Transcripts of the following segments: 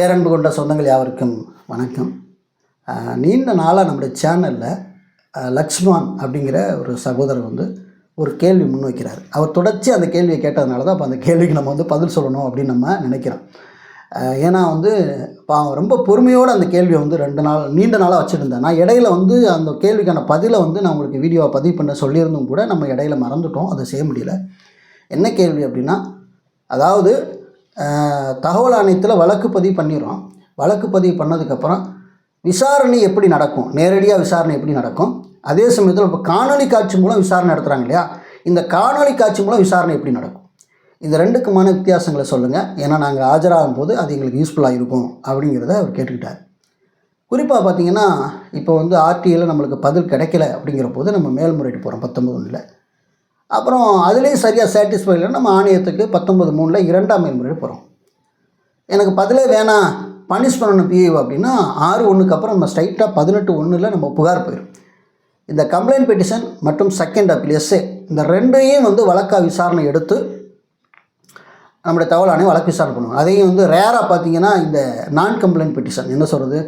பேரன்பு கொண்ட சொந்தங்கள் யாவருக்கும் வணக்கம். நீண்ட நாளாக நம்முடைய சேனலில் லக்ஷ்மான் அப்படிங்கிற ஒரு சகோதரர் வந்து ஒரு கேள்வி முன்வைக்கிறார். அவர் தொடர்ச்சி அந்த கேள்வியை கேட்டதுனால தான் அப்போ அந்த கேள்விக்கு நம்ம வந்து பதில் சொல்லணும் அப்படின்னு நம்ம நினைக்கிறோம். ஏன்னா வந்து பாவம் ரொம்ப பொறுமையோடு அந்த கேள்வியை வந்து ரெண்டு நாள் நீண்ட நாளாக வச்சுருந்தேன். நான் இடையில வந்து அந்த கேள்விக்கான பதிலை வந்து நான் உங்களுக்கு வீடியோவை பதிவு பண்ண சொல்லியிருந்தும் கூட நம்ம இடையில மறந்துட்டோம். அதை செய்ய முடியல. என்ன கேள்வி அப்படின்னா அதாவது தகவல் ஆணையத்தில் வழக்கு பதிவு பண்ணிடுறோம். வழக்கு பதிவு பண்ணதுக்கப்புறம் விசாரணை எப்படி நடக்கும்? நேரடியாக விசாரணை எப்படி நடக்கும்? அதே சமயத்தில் இப்போ காணொளி காட்சி மூலம் விசாரணை நடத்துகிறாங்க இல்லையா? இந்த காணொளி காட்சி மூலம் விசாரணை எப்படி நடக்கும்? இந்த ரெண்டுக்குமான வித்தியாசங்களை சொல்லுங்கள் ஏன்னா நாங்கள் ஆஜராகும் போது அது எங்களுக்கு யூஸ்ஃபுல்லாக இருக்கும் அப்படிங்கிறத அவர் கேட்டுக்கிட்டார். குறிப்பாக பார்த்தீங்கன்னா இப்போ வந்து ஆர்டிஐயில் நம்மளுக்கு பதில் கிடைக்கல அப்படிங்கிற போது நம்ம மேல்முறையீடு போகிறோம் பத்தொம்பது ஒன்றில் அப்புறம் அதுலேயும் சரியாக சாட்டிஸ்ஃபை இல்லை நம்ம ஆணையத்துக்கு பத்தொம்பது மூணில் இரண்டாம் மேல்முறையீடு போகிறோம் எனக்கு பதிலே வேணாம். பனிஷ் பண்ணணும் பிஏஓ அப்படின்னா ஆறு ஒன்றுக்கு அப்புறம் நம்ம ஸ்ட்ரைட்டாக பதினெட்டு ஒன்றில் நம்ம புகார் போயிடும் இந்த கம்ப்ளைண்ட் பெட்டிஷன் மற்றும் செகண்ட் அப்பீல் எஸ்ஏ இந்த ரெண்டையும் வந்து வழக்காக விசாரணை எடுத்து நம்முடைய தகவல் ஆணையம் வழக்கு விசாரணை பண்ணுவோம் அதையும் வந்து ரேராக பார்த்தீங்கன்னா இந்த நான் கம்ப்ளைண்ட் பெட்டிஷன் என்ன சொல்கிறது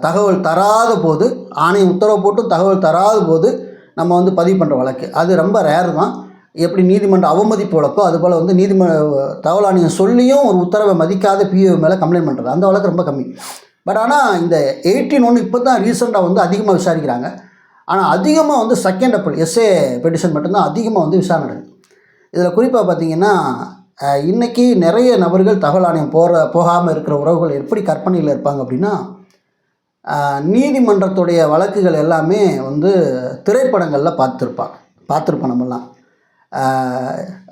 தகவல் தராத போது ஆணையம் உத்தரவு போட்டு தகவல் தராத போது நம்ம வந்து பதிவு பண்ணுற வழக்கு. அது ரொம்ப ரேர் தான். எப்படி நீதிமன்ற அவமதிப்பு வழக்கோ அதுபோல் வந்து நீதிம தகவல் ஆணையம் சொல்லியும் ஒரு உத்தரவை மதிக்காத பிஓ மேலே கம்ப்ளைண்ட் பண்ணுறது அந்த வழக்கு ரொம்ப கம்மி. பட் ஆனால் இந்த எயிட்டின் ஒன்று இப்போ தான் ரீசெண்டாக வந்து அதிகமாக விசாரிக்கிறாங்க. ஆனால் அதிகமாக வந்து செகண்ட் அப்பல் எஸ்ஏ பெட்டிஷன் மட்டும்தான் அதிகமாக வந்து விசாரணை நடக்குது. இதில் குறிப்பாக பார்த்தீங்கன்னா இன்றைக்கி நிறைய நபர்கள் தகவல் ஆணையம் போகிற போகாமல் இருக்கிற உறவுகள் எப்படி கற்பனையில் இருப்பாங்க அப்படின்னா நீதிமன்றத்துடைய வழக்குகள் எல்லாமே வந்து திரைப்படங்களில் பார்த்துருப்பாங்க. பார்த்துருப்போம் நம்மலாம்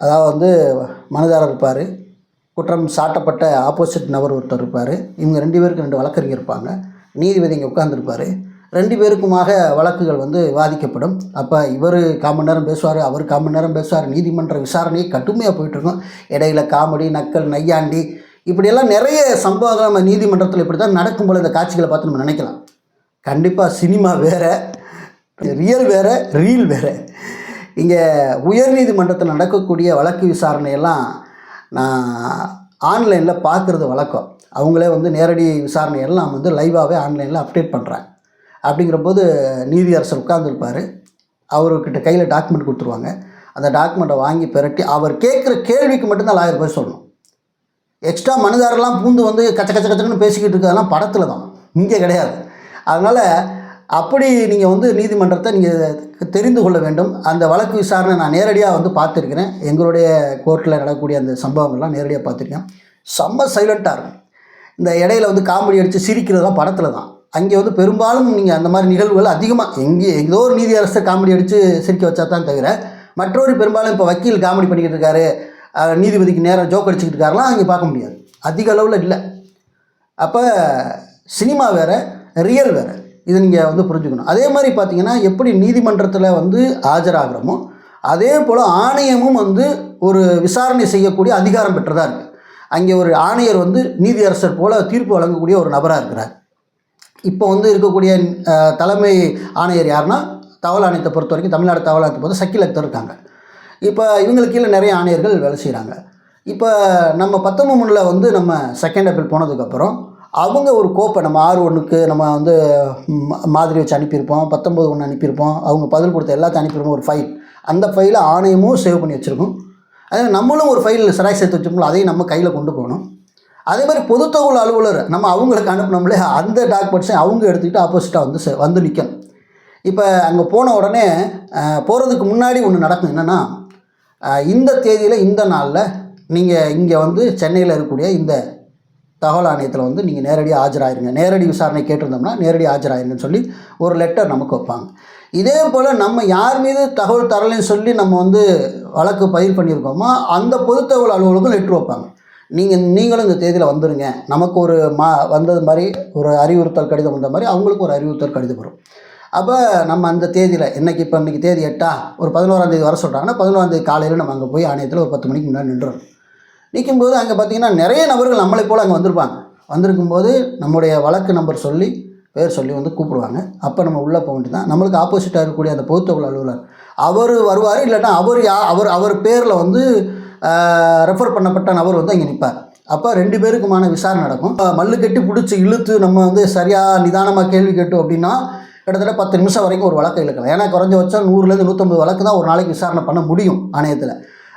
அதாவது வந்து மனுதாரர் இருப்பார். குற்றம் சாட்டப்பட்ட ஆப்போசிட் நபர் ஒருத்தர் இருப்பார். இவங்க ரெண்டு பேருக்கு ரெண்டு வழக்கறிஞர் இருப்பாங்க. நீதிபதி இங்கே உட்காந்துருப்பார் ரெண்டு பேருக்குமாக வழக்குகள் வந்து விவாதிக்கப்படும். அப்போ இவர் காமன் நேரம் பேசுவார் அவர் காமன் நேரம் பேசுவார். நீதிமன்ற விசாரணை கடுமையாக போயிட்டுருக்கும் இடையில காமெடி நக்கல் நையாண்டி இப்படியெல்லாம் நிறைய சம்பவங்கள் நம்ம நீதிமன்றத்தில் இப்படி தான் நடக்கும் போல இந்த காட்சிகளை பார்த்து நம்ம நினைக்கலாம். கண்டிப்பாக சினிமா வேறு ரியல் வேறு ரீல் வேறு. இங்கே உயர்நீதிமன்றத்தில் நடக்கக்கூடிய வழக்கு விசாரணையெல்லாம் நான் ஆன்லைனில் பார்க்குறது வழக்கம். அவங்களே வந்து நேரடி விசாரணை எல்லாம் வந்து லைவாகவே ஆன்லைனில் அப்டேட் பண்ணுறாங்க அப்படிங்கிறபோது நீதியரசர் உட்கார்ந்துருப்பார். அவர்கிட்ட கையில் டாக்குமெண்ட் கொடுத்துருவாங்க. அந்த டாக்குமெண்ட்டை வாங்கி பெரட்டி அவர் கேட்குற கேள்விக்கு மட்டும்தான் லாயர் போய் சொல்லணும். எக்ஸ்ட்ரா மனுதாரெல்லாம் பூந்து வந்து கச்ச கச்ச கச்சன்னு பேசிக்கிட்டு இருக்கிறதெல்லாம் படத்தில் தான். இங்கே கிடையாது. அதனால் அப்படி நீங்கள் வந்து நீதிமன்றத்தை நீங்கள் தெரிந்து கொள்ள வேண்டும். அந்த வழக்கு விசாரணை நான் நேரடியாக வந்து பார்த்துருக்கிறேன். எங்களுடைய கோர்ட்டில் நடக்கக்கூடிய அந்த சம்பவங்கள்லாம் நேரடியாக பார்த்துருக்கேன். செம்ம சைலண்ட்டாக இருக்கும். இந்த இடையில வந்து காமெடி அடித்து சிரிக்கிறதெல்லாம் படத்தில் தான். அங்கே வந்து பெரும்பாலும் நீங்கள் அந்த மாதிரி நிகழ்வுகள் அதிகமாக எங்கே ஏதோ ஒரு நீதி அரசர் காமெடி அடித்து சிரிக்க வச்சா தான் தவிர மற்றொரு பெரும்பாலும் இப்போ வக்கீல் காமெடி பண்ணிக்கிட்டு இருக்காரு. நீதிபதிக்கு நேரம் ஜோக் அடிச்சுக்கிட்டு இருக்காருலாம் அங்கே பார்க்க முடியாது. அதிக அளவில் இல்லை. அப்போ சினிமா வேறு ரியல் வேறு. இதை நீங்கள் வந்து புரிஞ்சுக்கணும். அதே மாதிரி பார்த்தீங்கன்னா எப்படி நீதிமன்றத்தில் வந்து ஆஜராகிறோமோ அதே போல் ஆணையமும் வந்து ஒரு விசாரணை செய்யக்கூடிய அதிகாரம் பெற்றதாக இருக்குது அங்கே ஒரு ஆணையர் வந்து நீதியரசர் போல் தீர்ப்பு வழங்கக்கூடிய ஒரு நபராக இருக்கிறார். இப்போ வந்து இருக்கக்கூடிய தலைமை ஆணையர் யாருன்னா தகவல் ஆணையத்தை பொறுத்த வரைக்கும் தமிழ்நாடு தகவல் ஆணையத்தை பொறுத்த சக்கில் இருக்காங்க. இப்போ இவங்களுக்கு கீழே நிறைய ஆணையர்கள் வேலை செய்கிறாங்க. இப்போ நம்ம பத்தொம்பது வந்து நம்ம செகண்ட் அப்பீல் போனதுக்கப்புறம் அவங்க ஒரு கோப்பை நம்ம ஆறு ஒன்றுக்கு நம்ம வந்து மாதிரி வச்சு அனுப்பியிருப்போம் பத்தொம்பது ஒன்று அனுப்பியிருப்போம் அவங்க பதில் கொடுத்த எல்லாத்தையும் அனுப்பியிருப்போம் ஒரு ஃபைல் அந்த ஃபைலை ஆணையமும் சேவ் பண்ணி வச்சுருக்கோம். அதே நம்மளும் ஒரு ஃபைல் சராய் சேர்த்து வச்சோம்ல அதையும் நம்ம கையில் கொண்டு போகணும். அதே மாதிரி பொதுத்தகவல் அலுவலர் நம்ம அவங்களுக்கு அனுப்பினோம்லே அந்த டாக்குமெண்ட்ஸையும் அவங்க எடுத்துக்கிட்டு ஆப்போசிட்டாக வந்து சே- வந்து நிற்கணும் இப்போ அங்கே போன உடனே போகிறதுக்கு முன்னாடி ஒன்று நடக்கும். என்னென்னா இந்த தேதியில் இந்த நாளில் நீங்கள் இங்கே வந்து சென்னையில் இருக்கக்கூடிய இந்த தகவல் ஆணையத்தில் வந்து நீங்கள் நேரடியாக ஆஜராயிருங்க. நேரடி விசாரணை கேட்டிருந்தோம்னா நேரடி ஆஜராயிருங்கன்னு சொல்லி ஒரு லெட்டர் நமக்கு வைப்பாங்க. இதே போல் நம்ம யார் மீது தகவல் தரலைன்னு சொல்லி நம்ம வந்து வழக்கு பயிர் பண்ணியிருக்கோமோ அந்த பொது தகவல் அலுவலகம் லெட்ரு வைப்பாங்க. நீங்கள் நீங்களும் இந்த தேதியில் வந்துடுங்க நமக்கு ஒரு மா வந்தது மாதிரி ஒரு அறிவுறுத்தல் கடிதம் வந்த மாதிரி அவங்களுக்கு ஒரு அறிவுறுத்தல் கடிதம் வரும். அப்போ நம்ம அந்த தேதியில் என்னைக்கு இப்போ இன்றைக்கி தேதி எட்டா? ஒரு பதினோராம் தேதி வர சொல்கிறாங்கன்னா பதினோராம் தேதி காலையில் நம்ம அங்கே போய் ஆணையத்தில் ஒரு பத்து மணிக்கு முன்னாடி நின்றுறோம். நிற்கும்போது அங்கே பார்த்தீங்கன்னா நிறைய நபர்கள் நம்மளை போல் அங்கே வந்திருப்பாங்க. வந்திருக்கும்போது நம்முடைய வழக்கு நம்பர் சொல்லி பேர் சொல்லி வந்து கூப்பிடுவாங்க. அப்போ நம்ம உள்ளே போக வேண்டியது தான் நம்மளுக்கு ஆப்போசிட்டாக இருக்கக்கூடிய அந்த பொதுத்தொகுள் அலுவலர் அவர் வருவார் இல்லைன்னா அவர் யா அவர் அவர் பேரில் வந்து ரெஃபர் பண்ணப்பட்ட நபர் வந்து அங்கே நிற்பார் அப்போ ரெண்டு பேருக்குமான விசாரணை நடக்கும். மல்லு கட்டி பிடிச்சி இழுத்து நம்ம வந்து சரியாக நிதானமாக கேள்வி கேட்டோம் அப்படின்னா கிட்டத்தட்ட பத்து நிமிஷம் வரைக்கும் ஒரு வழக்கை இழுக்கலாம். ஏன்னா குறைஞ்சபட்சம் நூறுலேருந்து நூற்றம்பது வழக்கு தான் ஒரு நாளைக்கு விசாரணை பண்ண முடியும் ஆணையத்தில்.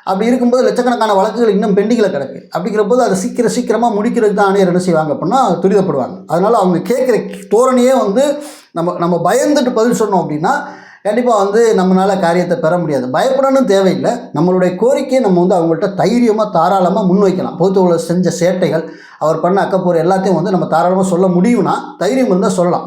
அப்படி இருக்கும்போது லட்சக்கணக்கான வழக்குகள் இன்னும் பெண்டிங்கில் கிடக்கு. அப்படிங்கிற போது அதை சீக்கிரம் சீக்கிரமாக முடிக்கிறதுக்கு தான் ஆணையர் என்ன செய்வாங்க அப்படின்னா துரிதப்படுவாங்க. அதனால் அவங்க கேட்குற தோரணையே வந்து நம்ம நம்ம பயந்துட்டு பதில் சொன்னோம் அப்படின்னா கண்டிப்பாக வந்து நம்மளால் காரியத்தை பெற முடியாது. பயப்படணும் தேவையில்லை. நம்மளுடைய கோரிக்கையை நம்ம வந்து அவங்கள்ட்ட தைரியமாக தாராளமாக முன்வைக்கலாம். பொதுத்தொழில் செஞ்ச சேட்டைகள் அவர் பண்ண அக்கப்போர் எல்லாத்தையும் வந்து நம்ம தாராளமாக சொல்ல முடியும்னா தைரியம் இருந்தால் சொல்லலாம்.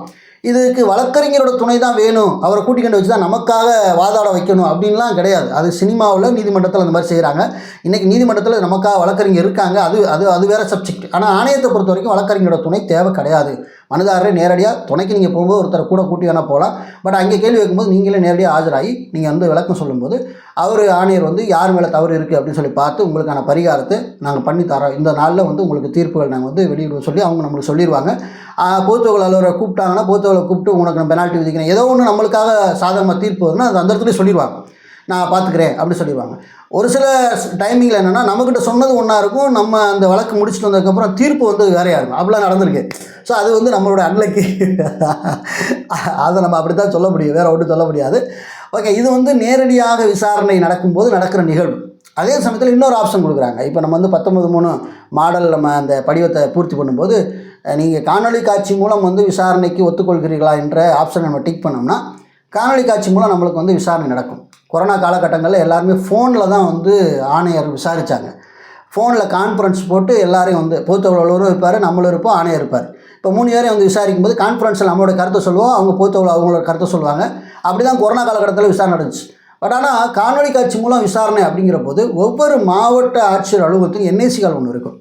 இதுக்கு வழக்கறிஞரோட துணை தான் வேணும். அவரை கூட்டிக்கொண்டு வச்சு தான் நமக்காக வாதாட வைக்கணும் அப்படின்லாம் கிடையாது. அது சினிமாவில் நீதிமன்றத்தில் அந்த மாதிரி செய்கிறாங்க இன்றைக்கி நீதிமன்றத்தில் நமக்காக வழக்கறிஞர் இருக்காங்க. அது அது அது வேறு சப்ஜெக்ட் ஆனால் ஆணையத்தை பொறுத்த வரைக்கும் வழக்கறிஞரோட துணை தேவை கிடையாது. மனுதாரரே நேரடியாக துணைக்கு நீங்கள் போகும்போது ஒருத்தரை கூட கூட்டி வேணால் போகலாம். பட் அங்கே கேள்வி வைக்கும்போது நீங்களே நேரடியாக ஆஜராகி நீங்கள் வந்து விளக்கம் சொல்லும்போது அவர் ஆணையர் வந்து யார் மேலே தவறு இருக்குது அப்படின்னு சொல்லி பார்த்து உங்களுக்கான பரிகாரத்தை நாங்கள் பண்ணி தரோம். இந்த நாளில் வந்து உங்களுக்கு தீர்ப்புகள் நாங்கள் வந்து வெளியிடுவோம் சொல்லி அவங்க நம்மளுக்கு சொல்லிடுவாங்க. பொதுத்தொகை அலுவலரை கூப்பிட்டாங்கன்னா பொதுத்தொகை கூப்பிட்டு உனக்கு நம்ம பெனால்ட்டி விதிக்கிறேன். ஏதோ ஒன்று நம்மளுக்காக சாதகமாக தீர்ப்பு வருதுன்னா அது அந்த இடத்துல சொல்லிடுவாங்க. நான் பார்த்துக்கிறேன் அப்படி சொல்லிடுவாங்க. ஒரு சில டைமிங்கில் என்னென்னா நம்மக்கிட்ட சொன்னது ஒன்றா இருக்கும் நம்ம அந்த வழக்கு முடிச்சுட்டு வந்ததுக்கப்புறம் தீர்ப்பு வந்து வேறையாக இருக்கும் அப்படிலாம் நடந்திருக்கு. ஸோ அது வந்து நம்மளோட அன்லக்கு அதை நம்ம அப்படி தான் சொல்ல முடியும். வேறு ஒன்றும் சொல்ல முடியாது. ஓகே இது வந்து நேரடியாக விசாரணை நடக்கும்போது நடக்கிற நிகழ்வு. அதே சமயத்தில் இன்னொரு ஆப்ஷன் கொடுக்குறாங்க. இப்போ நம்ம வந்து பத்தொம்பது மூணு மாடல் நம்ம அந்த படிவத்தை பூர்த்தி பண்ணும்போது நீங்கள் காணொலி காட்சி மூலம் வந்து விசாரணைக்கு ஒத்துக்கொள்கிறீர்களா என்ற ஆப்ஷனை நம்ம டிக் பண்ணோம்னா காணொலி காட்சி மூலம் நம்மளுக்கு வந்து விசாரணை நடக்கும். கொரோனா காலகட்டங்களில் எல்லாருமே ஃபோனில் தான் வந்து ஆணையர் விசாரித்தாங்க ஃபோனில் கான்ஃபரன்ஸ் போட்டு எல்லாரையும் வந்து பொதுத்தவளரும் இருப்பார் நம்மளும் இருப்போம் ஆணையர் இருப்பார். இப்போ மூணு பேரையும் வந்து விசாரிக்கும் போது கான்ஃபரன்ஸில் நம்மளோட கருத்தை சொல்லுவோம் அவங்க பொதுத்தவள அவங்களோட கருத்தை சொல்லுவாங்க. அப்படி தான் கொரோனா காலகட்டத்தில் விசாரணை நடந்துச்சு. பட் ஆனால் காணொலி காட்சி மூலம் விசாரணை அப்படிங்கிற போது ஒவ்வொரு மாவட்ட ஆட்சியர் அலுவலகத்துக்கும் என்ஐசிகள் ஒன்று இருக்கும்.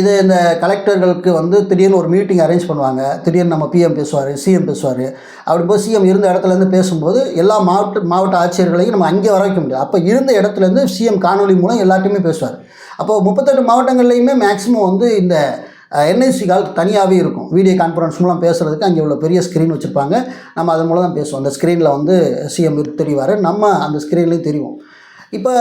இது இந்த கலெக்டர்களுக்கு வந்து திடீர்னு ஒரு மீட்டிங் அரேஞ்ச் பண்ணுவாங்க. திடீர்னு நம்ம பிஎம் பேசுவார் சிஎம் பேசுவார். அப்படி போய் சிஎம் இருந்த இடத்துலேருந்து பேசும்போது எல்லா மாவட்ட மாவட்ட ஆட்சியர்களையும் நம்ம அங்கே வர வைக்க முடியாது. அப்போ இருந்த இடத்துலேருந்து சிஎம் காணொலி மூலம் எல்லாத்தையுமே பேசுவார். அப்போது முப்பத்தெட்டு மாவட்டங்கள்லையுமே மேக்ஸிமம் வந்து இந்த என்ஐசி கால் தனியாகவே இருக்கும். வீடியோ கான்ஃபரன்ஸ் மூலம் பேசுகிறதுக்கு அங்கே உள்ள பெரிய ஸ்க்ரீன் வச்சுருப்பாங்க. நம்ம அதன் மூலம் தான் பேசுவோம். அந்த ஸ்க்ரீனில் வந்து சிஎம் தெரிவார். நம்ம அந்த ஸ்க்ரீன்லேயும் தெரியும் இப்போ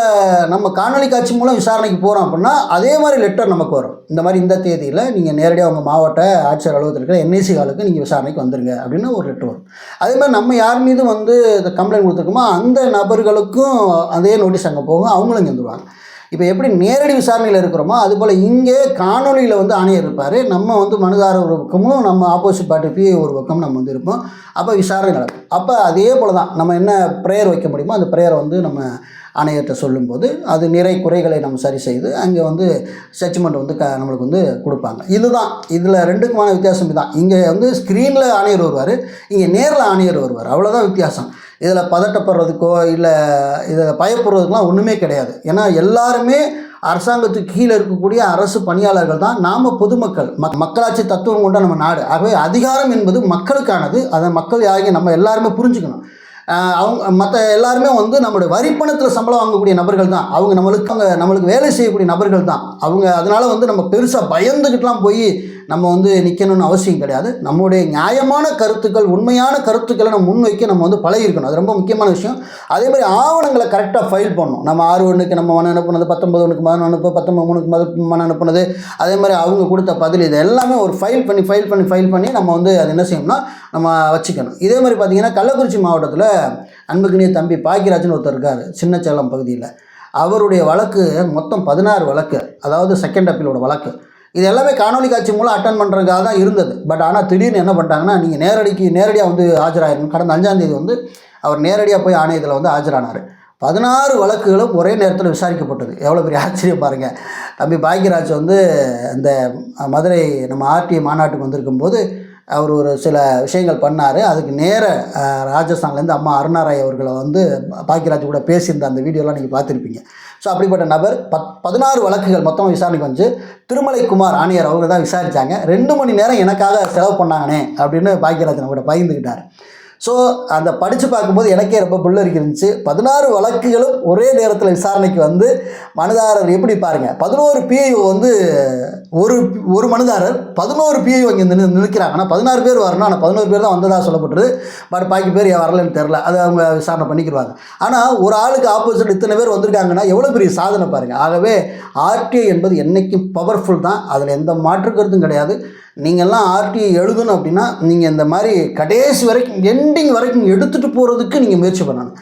நம்ம காணொலி காட்சி மூலம் விசாரணைக்கு போகிறோம் அப்படின்னா அதே மாதிரி லெட்டர் நமக்கு வரும். இந்த மாதிரி இந்த தேதியில் நீங்கள் நேரடியாக உங்கள் மாவட்ட ஆட்சியர் அலுவலகத்தில் இருக்கிற என்ஐசி காலுக்கு நீங்கள் விசாரணைக்கு வந்துருங்க அப்படின்னு ஒரு லெட்டர் வரும். அதே மாதிரி நம்ம யார் மீதும் வந்து இந்த கம்ப்ளைண்ட் கொடுத்துருக்கோமோ அந்த நபர்களுக்கும் அதே நோட்டீஸ் அங்கே போகும். அவங்களும் இங்கே வந்துடுவாங்க இப்போ எப்படி நேரடி விசாரணையில் இருக்கிறோமோ அதுபோல் இங்கே காணொலியில் வந்து ஆணையர் இருப்பார். நம்ம வந்து மனுதாரர் ஒரு பக்கமும் நம்ம ஆப்போசிட் பார்ட்டி பிஏ ஒரு பக்கம் நம்ம வந்து இருப்போம். அப்போ விசாரணை நடக்கும். அப்போ அதே போல் தான் நம்ம என்ன ப்ரேயர் வைக்க முடியுமோ அந்த ப்ரேயரை வந்து நம்ம ஆணையர்கிட்ட சொல்லும்போது அது நிறை குறைகளை நம்ம சரி செய்து அங்கே வந்து ஜட்ஜ்மெண்ட் வந்து க நம்மளுக்கு வந்து கொடுப்பாங்க. இதுதான். இதில் ரெண்டுக்குமான வித்தியாசம் இதுதான். இங்கே வந்து ஸ்க்ரீனில் ஆணையர் வருவார். இங்கே நேரில் ஆணையர் வருவார். அவ்வளோதான் வித்தியாசம். இதில் பதட்டப்படுறதுக்கோ இல்லை இதில் பயப்படுறதுக்கெலாம் ஒன்றுமே கிடையாது. ஏன்னா எல்லாருமே அரசாங்கத்துக்கு கீழே இருக்கக்கூடிய அரசு பணியாளர்கள் தான். நாம் பொதுமக்கள். மக் மக்களாட்சி தத்துவம் கொண்ட நம்ம நாடு. ஆகவே அதிகாரம் என்பது மக்களுக்கானது. அதை மக்கள் யாரையும் நம்ம எல்லாருமே புரிஞ்சுக்கணும். அவங்க மற்ற எல்லாருமே வந்து நம்மளுடைய வரிப்பணத்தில் சம்பளம் வாங்கக்கூடிய நபர்கள் தான். அவங்க நம்மளுக்கு அவங்க நம்மளுக்கு வேலை செய்யக்கூடிய நபர்கள் தான். அவங்க அதனால் வந்து நம்ம பெருசாக பயந்துக்கிட்டுலாம் போய் நம்ம வந்து நிற்கணும்னு அவசியம் கிடையாது. நம்மளுடைய நியாயமான கருத்துக்கள் உண்மையான கருத்துக்களை நம்ம முன்வைக்க நம்ம வந்து பழகிருக்கணும் அது ரொம்ப முக்கியமான விஷயம். அதே மாதிரி ஆவணங்களை கரெக்டாக ஃபைல் பண்ணணும். நம்ம ஆறு ஒன்றுக்கு நம்ம மன அனுப்புனது பத்தொம்பது ஒன்றுக்கு மன அனுப்பு பத்தொம்பது மூணுக்கு மத மன அனுப்புனது அதே மாதிரி அவங்க கொடுத்த பதில் இது எல்லாமே ஒரு ஃபைல் பண்ணி ஃபைல் பண்ணி ஃபைல் பண்ணி நம்ம வந்து அது என்ன செய்யணும்னா நம்ம வச்சுக்கணும். இதே மாதிரி பார்த்திங்கன்னா கள்ளக்குறிச்சி மாவட்டத்தில் அன்புக்குனிய தம்பி பாக்கியராஜன் ஒருத்தர் இருக்கார் சின்னச்சேலம் பகுதியில். அவருடைய வழக்கு மொத்தம் பதினாறு வழக்கு. அதாவது செகண்ட் அப்பீலோட வழக்கு. இது எல்லாமே காணொலி காட்சி மூலம் அட்டன் பண்ணுறதுக்காக தான் இருந்தது. பட் ஆனால் திடீர்னு என்ன பண்ணிட்டாங்கன்னா நீங்கள் நேரடிக்கு நேரடியாக வந்து ஆஜராயிருங்க கடந்த அஞ்சாந்தேதி வந்து அவர் நேரடியாக போய் ஆணையத்தில் வந்து ஆஜரானார். பதினாறு வழக்குகளும் ஒரே நேரத்தில் விசாரிக்கப்பட்டது. எவ்வளோ பெரிய ஆச்சரியம் பாருங்கள் தம்பி பாக்யராஜ் வந்து இந்த மதுரை நம்ம ஆர்டிஐ மாநாட்டுக்கு வந்திருக்கும்போது அவர் ஒரு சில விஷயங்கள் பண்ணார். அதுக்கு நேர ராஜஸ்தான்லேருந்து அம்மா அருணாராய் அவர்களை வந்து பாக்கியராஜ் கூட பேசியிருந்த அந்த வீடியோலாம் நீங்கள் பார்த்துருப்பீங்க. ஸோ அப்படிப்பட்ட நபர் பத் பதினாறு வழக்குகள் மொத்தம் விசாரணைக்கு வந்து திருமலைக்குமார் ஆணையர் அவங்க தான் விசாரித்தாங்க ரெண்டு மணி நேரம் எனக்காக செலவு பண்ணாங்கனே அப்படின்னு பாக்கியராஜன் அவங்கள்ட்ட பகிர்ந்துக்கிட்டார் ஸோ அந்த படித்து பார்க்கும்போது எனக்கே ரொம்ப புல்லரிக்கு இருந்துச்சு. பதினாறு வழக்குகளும் ஒரே நேரத்தில் விசாரணைக்கு வந்து மனுதாரர் எப்படி பாருங்கள் பதினோரு பிஐஓ வந்து ஒரு ஒரு மனுதாரர் பதினோரு பிஐஓ இங்கே நின்று நிற்கிறாங்க ஆனால் பதினாறு பேர் வரணும். ஆனால் பதினோரு பேர் தான் வந்ததாக சொல்லப்பட்டுரு பட் பாக்கி பேர் ஏன் வரலன்னு தெரில அது அவங்க விசாரணை பண்ணிக்கிடுவாங்க. ஆனால் ஒரு ஆளுக்கு ஆப்போசிட் இத்தனை பேர் வந்திருக்காங்கன்னா எவ்வளோ பெரிய சாதனை பாருங்கள் ஆகவே ஆர்டிஐ என்பது என்றைக்கும் பவர்ஃபுல் தான். அதில் எந்த மாற்று கருத்தும் கிடையாது. நீங்கள்லாம் ஆர்டிஐ எழுதணும் அப்படின்னா நீங்கள் இந்த மாதிரி கடைசி வரைக்கும் என் எண்டிங் வரைக்கும் எடுத்துகிட்டு போகிறதுக்கு நீங்கள் முயற்சி பண்ணணும்.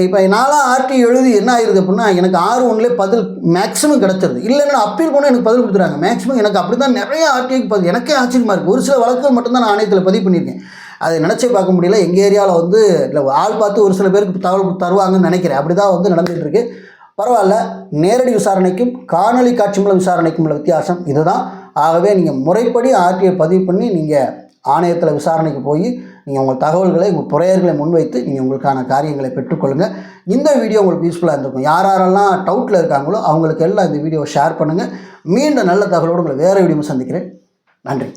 இப்போ நான்லாம் ஆர்டி எழுதி என்ன ஆயிருது அப்படின்னா எனக்கு ஆறு ஒன்றுலேயே பதில் மேக்ஸிமம் கிடச்சிருது. இல்லைன்னா அப்பீல் போனால் எனக்கு பதில் கொடுத்துறாங்க. மேக்ஸிமம் எனக்கு அப்படி தான் நிறைய ஆர்டிஐக்கு பதில். எனக்கே ஆச்சரியமாக இருக்குது ஒரு சில வழக்குகள் மட்டும்தான் நான் ஆணையத்தில் பதிவு பண்ணியிருக்கேன். அதை நினச்சே பார்க்க முடியல. எங்கள் ஏரியாவில் வந்து இல்லை ஆள் பார்த்து ஒரு சில பேருக்கு தகவல் தருவாங்கன்னு நினைக்கிறேன். அப்படி தான் வந்து நடந்துகிட்ருக்கு பரவாயில்ல. நேரடி விசாரணைக்கும் காணொலி காட்சி மூலம் விசாரணைக்கும் உள்ள வித்தியாசம் இதுதான். ஆகவே நீங்கள் முறைப்படி ஆர்டிஐ பதிவு பண்ணி நீங்கள் ஆணையத்தில் விசாரணைக்கு போய் நீங்கள் உங்கள் தகவல்களை உங்கள் புறையர்களை முன்வைத்து நீங்கள் உங்களுக்கான காரியங்களை பெற்றுக்கொள்ளுங்கள் இந்த வீடியோ உங்களுக்கு யூஸ்ஃபுல்லாக இருந்திருக்கும். யார் யாரெல்லாம் டவுட்டில் இருக்காங்களோ அவங்களுக்கு எல்லாம் இந்த வீடியோவை ஷேர் பண்ணுங்கள் மீண்டும் நல்ல தகவலோடு உங்களை வேறு வீடியோ சந்திக்கிறேன். நன்றி.